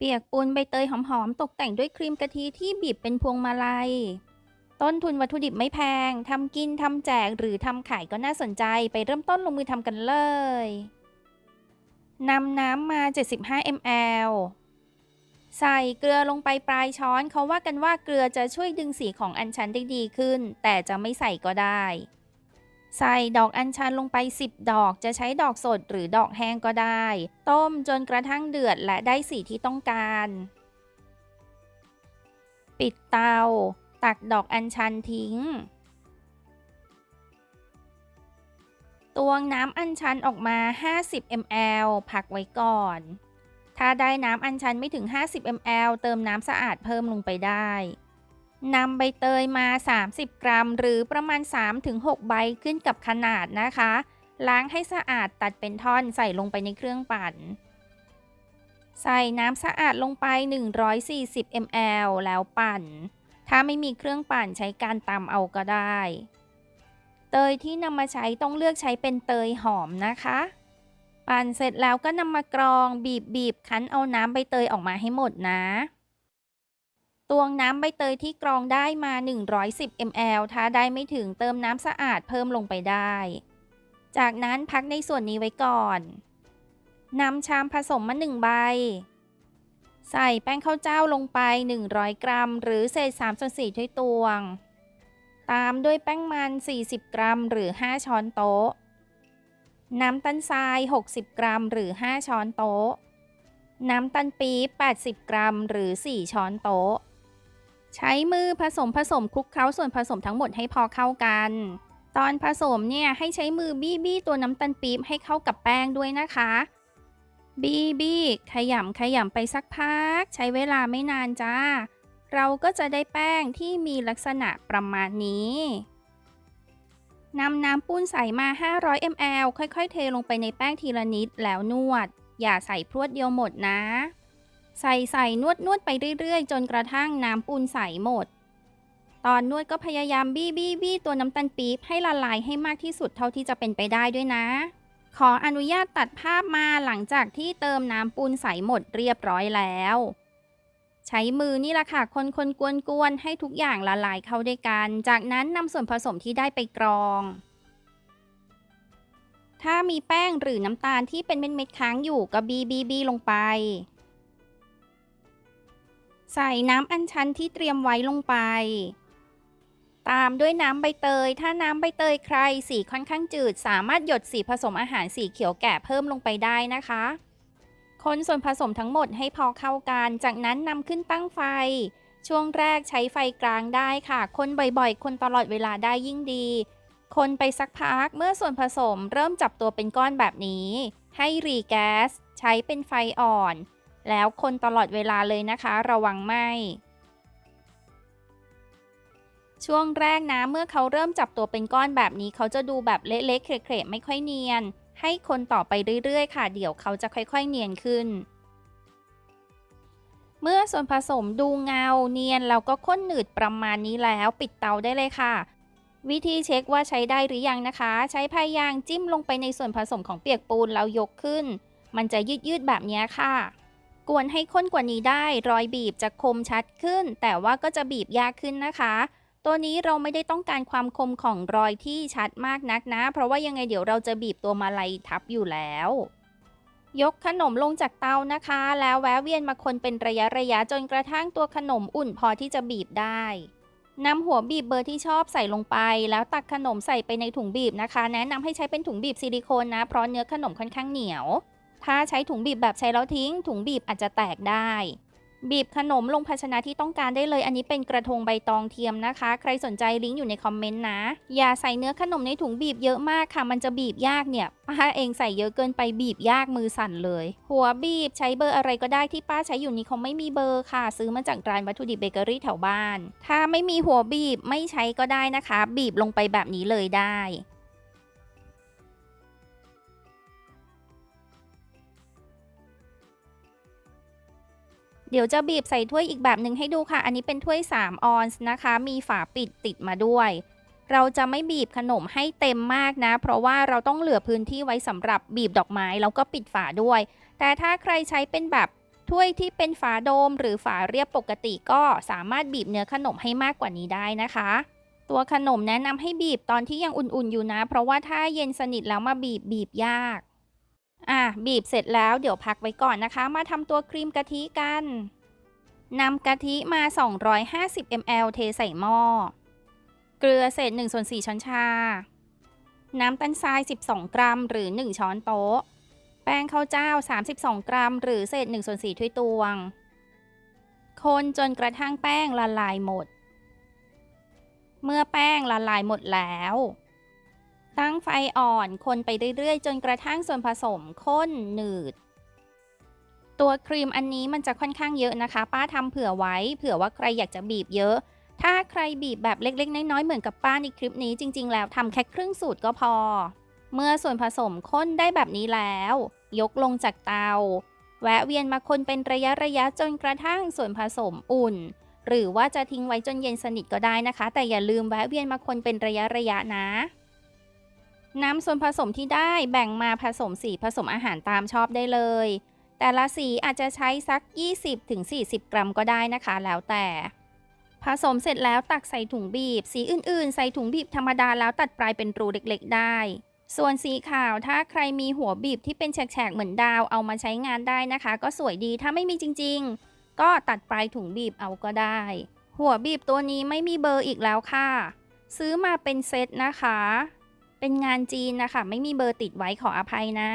เปียกปูนใบเตยหอมๆ ตกแต่งด้วยครีมกะทิที่บีบเป็นพวงมาลัย ต้นทุนวัตถุดิบไม่แพง ทำกิน ทำแจก หรือทำขายก็น่าสนใจ ไปเริ่มต้นลงมือทำกันเลย นำน้ำมา 75 ml ใส่เกลือลงไปปลายช้อน เขาว่ากันว่าเกลือจะช่วยดึงสีของอัญชันได้ดีขึ้น แต่จะไม่ใส่ก็ได้ ใส่ดอกอัญชันลงไป 10 ดอก จะใช้ดอกสดหรือดอกแห้งก็ได้ ต้มจนกระทั่งเดือดและได้สีที่ต้องการ ปิดเตา ตักดอกอัญชันทิ้ง ตวงน้ำอัญชันออกมา 50 ml พักไว้ก่อน ถ้าได้น้ำอัญชันไม่ถึง 50 ml เติมน้ำสะอาดเพิ่มลงไปได้ นำใบเตยมา 30 กรัม หรือประมาณ 3-6 ใบขึ้นกับขนาดนะคะ ล้างให้สะอาดตัดเป็นท่อนใส่ลงไปในเครื่องปั่น ใส่น้ำสะอาดลงไป 140 ml แล้วปั่น ถ้าไม่มีเครื่องปั่นใช้การตำเอาก็ได้ เตยที่นำมาใช้ต้องเลือกใช้เป็นเตยหอมนะคะ ปั่นเสร็จแล้วก็นำมากรองบีบบีบคั้นเอาน้ำใบเตยออกมาให้หมดนะ ตวงน้ำใบเตยที่กรองได้มา 110 ml ถ้าได้ไม่ถึงเติมน้ำสะอาดเพิ่มลงไปได้ จากนั้นพักในส่วนนี้ไว้ก่อนนำชามผสมมา 1 ใบ ใส่แป้งข้าวเจ้าลงไป 100 กรัม หรือเศษ3ส่วน4ถ้วยตวง ตามด้วยแป้งมัน 40 กรัม หรือ 5 ช้อนโต๊ะ น้ำตาลทราย 60 กรัม หรือ 5 ช้อนโต๊ะ น้ำตาลปี๊บ80 กรัม หรือ 4 ช้อนโต๊ะ ใช้มือผสมผสมคลุกเคล้าส่วนผสมทั้งหมดให้พอเข้ากัน ตอนผสมเนี่ยให้ใช้มือบี้บี้ตัวน้ำตาลปี๊บให้เข้ากับแป้งด้วยนะคะ บี้บี้ขยำขยำไปสักพัก ใช้เวลาไม่นานจ้า เราก็จะได้แป้งที่มีลักษณะประมาณนี้นำน้ำปุ้นใส่มา 500 ml ค่อยๆ เทลงไปในแป้งทีละนิดแล้วนวด อย่าใส่พรวดเดียวหมดนะ ใส่ใส่นวดนวดไปเรื่อยๆ จนกระทั่งน้ำปูนใสหมด ตอนนวดก็พยายามบี้บี้บี้ตัวน้ำตาลปี๊บให้ละลายให้มากที่สุดเท่าที่จะเป็นไปได้ด้วยนะ ขออนุญาตตัดภาพมาหลังจากที่เติมน้ำปูนใสหมดเรียบร้อยแล้ว ใช้มือนี่แหละค่ะ คนคนกวนกวนๆให้ทุกอย่างละลายเข้าด้วยกัน จากนั้นนำส่วนผสมที่ได้ไปกรองถ้ามีแป้งหรือน้ำตาลที่เป็นเม็ดๆค้างอยู่ก็บีบีบีลงไป ใส่น้ำอัญชันที่เตรียมไว้ลงไป ตามด้วยน้ำใบเตย ถ้าน้ำใบเตยใครสีค่อนข้างจืด สามารถหยดสีผสมอาหารสีเขียวแก่เพิ่มลงไปได้นะคะ คนส่วนผสมทั้งหมดให้พอเข้ากัน จากนั้นนำขึ้นตั้งไฟ ช่วงแรกใช้ไฟกลางได้ค่ะ คนบ่อยๆ คนตลอดเวลาได้ยิ่งดี คนไปสักพักเมื่อส่วนผสมเริ่มจับตัวเป็นก้อนแบบนี้ ให้รีแก๊สใช้เป็นไฟอ่อน แล้วคนตลอดเวลาเลยนะคะ ระวังไหมช่วงแรกนะเมื่อเขาเริ่มจับตัวเป็นก้อนแบบนี้ เขาจะดูแบบเละๆเคละๆไม่ค่อยเนียน ให้คนต่อไปเรื่อยๆ ค่ะ เดี๋ยวเขาจะค่อยๆเนียนขึ้นเมื่อส่วนผสมดูเงาเนียนแล้วก็ข้นหนืดประมาณนี้แล้วปิดเตาได้เลยค่ะ วิธีเช็คว่าใช้ได้หรือยังนะคะ ใช้พายางจิ้มลงไปในส่วนผสมของเปียกปูนแล้วยกขึ้น มันจะยืดๆแบบนี้ค่ะ กวนให้ข้นกว่านี้ได้ รอยบีบจะคมชัดขึ้น แต่ว่าก็จะบีบยากขึ้นนะคะ ตัวนี้เราไม่ได้ต้องการความคมของรอยที่ชัดมากนักนะ เพราะว่ายังไงเดี๋ยวเราจะบีบตัวมาลัยทับอยู่แล้ว ยกขนมลงจากเตานะคะ แล้วแวะเวียนมาคนเป็นระยะระยะจนกระทั่งตัวขนมอุ่นพอที่จะบีบได้นำหัวบีบเบอร์ที่ชอบใส่ลงไป แล้วตักขนมใส่ไปในถุงบีบนะคะ แนะนำให้ใช้เป็นถุงบีบซิลิโคนนะ เพราะเนื้อขนมค่อนข้างเหนียว ถ้าใช้ถุงบีบแบบใช้แล้วทิ้ง ถุงบีบอาจจะแตกได้ บีบขนมลงภาชนะที่ต้องการได้เลย อันนี้เป็นกระทงใบตองเทียมนะคะ ใครสนใจลิงก์อยู่ในคอมเมนต์นะ อย่าใส่เนื้อขนมในถุงบีบเยอะมากค่ะ มันจะบีบยากเนี่ย ป้าเองใส่เยอะเกินไปบีบยากมือสั่นเลย หัวบีบใช้เบอร์อะไรก็ได้ที่ป้าใช้อยู่นี้เขาไม่มีเบอร์ค่ะ ซื้อมาจากร้านวัตถุดิบเบเกอรี่แถวบ้าน ถ้าไม่มีหัวบีบไม่ใช้ก็ได้นะคะ บีบลงไปแบบนี้เลยได้ เดี๋ยวจะบีบใส่ถ้วยอีกแบบหนึ่งให้ดูค่ะ อันนี้เป็นถ้วย 3 ออนซ์นะคะ มีฝาปิดติดมาด้วย เราจะไม่บีบขนมให้เต็มมากนะ เพราะว่าเราต้องเหลือพื้นที่ไว้สำหรับบีบดอกไม้แล้วก็ปิดฝาด้วย แต่ถ้าใครใช้เป็นแบบถ้วยที่เป็นฝาโดม หรือฝาเรียบปกติก็สามารถบีบเนื้อขนมให้มากกว่านี้ได้นะคะ ตัวขนมแนะนำให้บีบตอนที่ยังอุ่นๆอยู่นะ เพราะว่าถ้าเย็นสนิทแล้วมาบีบบีบยาก อะบีบเสร็จแล้วเดี๋ยวพักไว้ก่อนนะคะ มาทำตัวครีมกะทิกันนำกะทิมา 250 ml เทใส่หม้อ เกลือเศษ1ส่วน4ช้อนชา น้ำตาลทราย 12 กรัม หรือ 1 ช้อนโต๊ะ แป้งข้าวเจ้า 32 กรัม หรือเศษ1ส่วน4ถ้วยตวง คนจนกระทั่งแป้งละลายหมด เมื่อแป้งละลายหมดแล้ว ตั้งไฟอ่อนคนไปเรื่อยๆ จนกระทั่งส่วนผสมข้นหนืด ตัวครีมอันนี้มันจะค่อนข้างเยอะนะคะ ป้าทำเผื่อไว้ เผื่อว่าใครอยากจะบีบเยอะ ถ้าใครบีบแบบเล็ก ๆ น้อยๆเหมือนกับป้าในคลิปนี้จริง ๆ แล้วทำแค่ครึ่งสูตรก็พอ เมื่อส่วนผสมข้นได้แบบนี้แล้ว ยกลงจากเตา แวะเวียนมาคนเป็นระยะระยะจนกระทั่งส่วนผสมอุ่น หรือว่าจะทิ้งไว้จนเย็นสนิทก็ได้นะคะ แต่อย่าลืมแวะเวียนมาคนเป็นระยะระยะนะ น้ำส่วนผสมที่ได้แบ่งมาผสมสีผสมอาหารตามชอบได้เลย แต่ละสีอาจจะใช้สัก 20-40 กรัมก็ได้นะคะ แล้วแต่ ผสมเสร็จแล้วตักใส่ถุงบีบ สีอื่นๆ ใส่ถุงบีบธรรมดาแล้วตัดปลายเป็นรูเล็กๆ ได้ ส่วนสีขาวถ้าใครมีหัวบีบที่เป็นแฉกๆเหมือนดาวเอามาใช้งานได้นะคะ ก็สวยดีถ้าไม่มีจริง ๆ ก็ตัดปลายถุงบีบเอาก็ได้ หัวบีบตัวนี้ไม่มีเบอร์อีกแล้วค่ะ ซื้อมาเป็นเซตนะคะ เป็นงานจีนนะคะ ไม่มีเบอร์ติดไว้ขออภัยนะ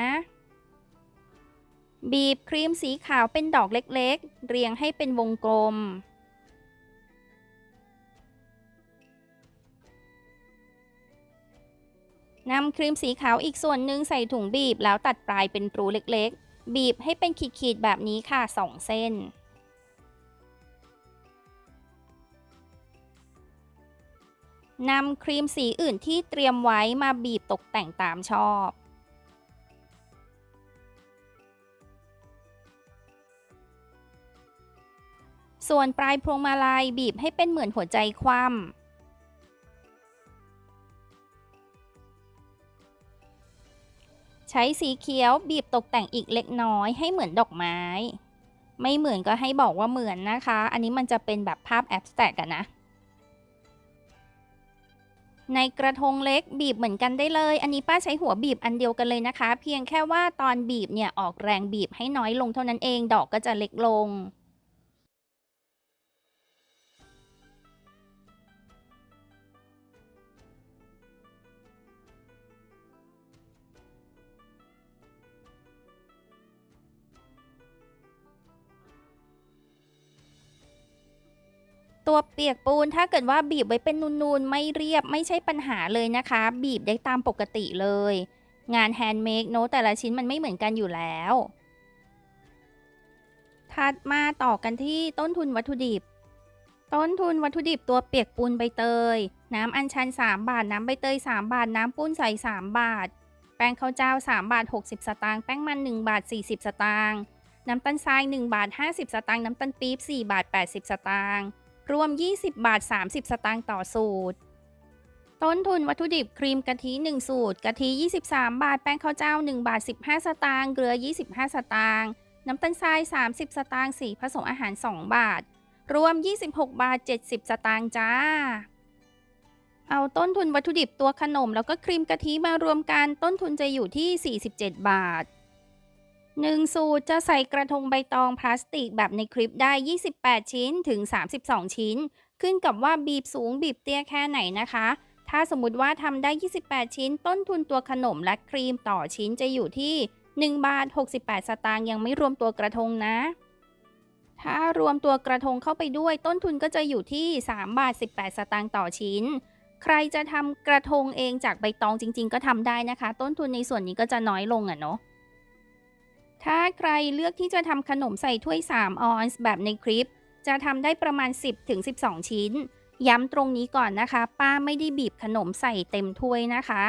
บีบครีมสีขาวเป็นดอกเล็กๆ เรียงให้เป็นวงกลม นำครีมสีขาวอีกส่วนหนึ่งใส่ถุงบีบแล้วตัดปลายเป็นรูเล็กๆ บีบให้เป็นขีดๆแบบนี้ค่ะ 2 เส้น นำครีมสีอื่นที่เตรียมไว้มาบีบตกแต่งตามชอบส่วนปลายพวงมาลัยบีบให้เป็นเหมือนหัวใจคว่ำ ใช้สีเขียวบีบตกแต่งอีกเล็กน้อยให้เหมือนดอกไม้ ไม่เหมือนก็ให้บอกว่าเหมือนนะคะ อันนี้มันจะเป็นแบบภาพแอบสแตกกันนะ ในกระทงเล็กบีบเหมือนกันได้เลย อันนี้ป้าใช้หัวบีบอันเดียวกันเลยนะคะ เพียงแค่ว่าตอนบีบเนี่ยออกแรงบีบให้น้อยลงเท่านั้นเอง ดอกก็จะเล็กลง ตัวเปียกปูนถ้าเกิดว่าบีบไว้เป็นนูนๆ ไม่เรียบไม่ใช่ปัญหาเลยนะคะ บีบได้ตามปกติเลย งานแฮนด์เมดเนอะแต่ละชิ้นมันไม่เหมือนกันอยู่แล้ว ถัดมาต่อกันที่ต้นทุนวัตถุดิบ ต้นทุนวัตถุดิบตัวเปียกปูนใบเตย น้ำอัญชัน 3 บาท น้ำใบเตย 3 บาท น้ำปุ้นใส 3 บาท แป้งข้าวเจ้า 3 บาท 60 สตางค์แป้งมัน 1 บาท 40 สตางค์น้ำตาลทราย 1 บาท 50 สตางค์น้ำตาลปี๊บ 4 บาท 80 สตางค์ รวม 20 บาท 30 สตางค์ต่อสูตร ต้นทุนวัตถุดิบครีมกะทิ 1 สูตร กะทิ 23 บาท แป้งข้าวเจ้า 1 บาท 15 สตางค์ เกลือ 25 สตางค์ น้ำตาลทราย 30 สตางค์ สีผสมอาหาร 2 บาท รวม 26 บาท 70 สตางค์จ้า เอาต้นทุนวัตถุดิบตัวขนม แล้วก็ครีมกะทิมารวมกัน ต้นทุนจะอยู่ที่ 47 บาท 1 สูตรจะใส่กระทงใบตองพลาสติกแบบในคลิปได้ 28 ชิ้นถึง 32 ชิ้น ขึ้นกับว่าบีบสูงบีบเตี้ยแค่ไหนนะคะ ถ้าสมมติว่าทำได้ 28 ชิ้น ต้นทุนตัวขนมและครีมต่อชิ้นจะอยู่ที่ 1 บาท 68 สตางค์ยังไม่รวมตัวกระทงนะ ถ้ารวมตัวกระทงเข้าไปด้วย ต้นทุนก็จะอยู่ที่ 3 บาท 18 สตางค์ต่อชิ้น ใครจะทำกระทงเองจากใบตองจริง ๆ ก็ทำได้นะคะ ต้นทุนในส่วนนี้ก็จะน้อยลงอะเนาะ ถ้าใครเลือกที่จะทำขนมใส่ถ้วย 3 ออนซ์แบบในคลิป จะทำได้ประมาณ 10-12ชิ้น ย้ำตรงนี้ก่อนนะคะ ป้าไม่ได้บีบขนมใส่เต็มถ้วยนะคะ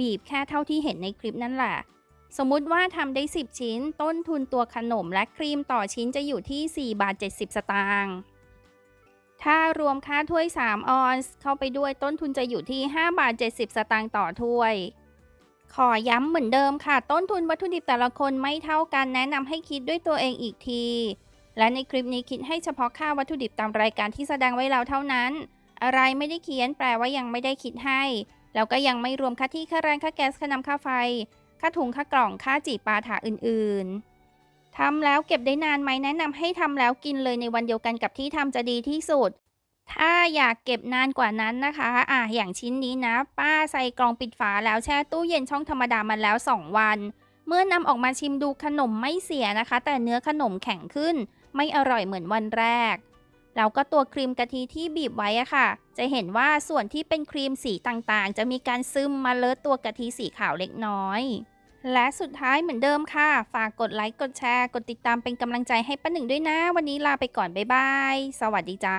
บีบแค่เท่าที่เห็นในคลิปนั่นแหละ สมมุติว่าทำได้ 10 ชิ้น ต้นทุนตัวขนมและครีมต่อชิ้นจะอยู่ที่ 4 บาท 70 สตางค์ถ้ารวมค่าถ้วย 3 ออนซ์เข้าไปด้วยต้นทุนจะอยู่ที่ 5 บาท 70 สตางค์ต่อถ้วย ขอย้ำเหมือนเดิมค่ะ ต้นทุนวัตถุดิบแต่ละคนไม่เท่ากันแนะนำให้คิดด้วยตัวเองอีกที และในคลิปนี้คิดให้เฉพาะค่าวัตถุดิบตามรายการที่แสดงไว้แล้วเท่านั้น อะไรไม่ได้เขียนแปลว่ายังไม่ได้คิดให้ แล้วก็ยังไม่รวมค่าที่ค่าแรงค่าแก๊สค่าน้ำค่าไฟ ค่าถุงค่ากล่องค่าจีบปาถาอื่นๆทำแล้วเก็บได้นานไหมแนะนำให้ทำแล้วกินเลยในวันเดียวกันกับที่ทำจะดีที่สุด ถ้าอยากเก็บนานกว่านั้นนะคะ อะอย่างชิ้นนี้นะ ป้าใส่กล่องปิดฝาแล้วแช่ตู้เย็นช่องธรรมดามาแล้ว 2 วัน เมื่อนำออกมาชิมดูขนมไม่เสียนะคะ แต่เนื้อขนมแข็งขึ้น ไม่อร่อยเหมือนวันแรก แล้วก็ตัวครีมกะทิที่บีบไว้อะค่ะ จะเห็นว่าส่วนที่เป็นครีมสีต่างๆ จะมีการซึมมาเลอะตัวกะทิสีขาวเล็กน้อย และสุดท้ายเหมือนเดิมค่ะ ฝากกดไลค์ กดแชร์ กดติดตามเป็นกำลังใจให้ป้าหนึ่งด้วยนะ วันนี้ลาไปก่อน บ๊ายบาย สวัสดีจ้า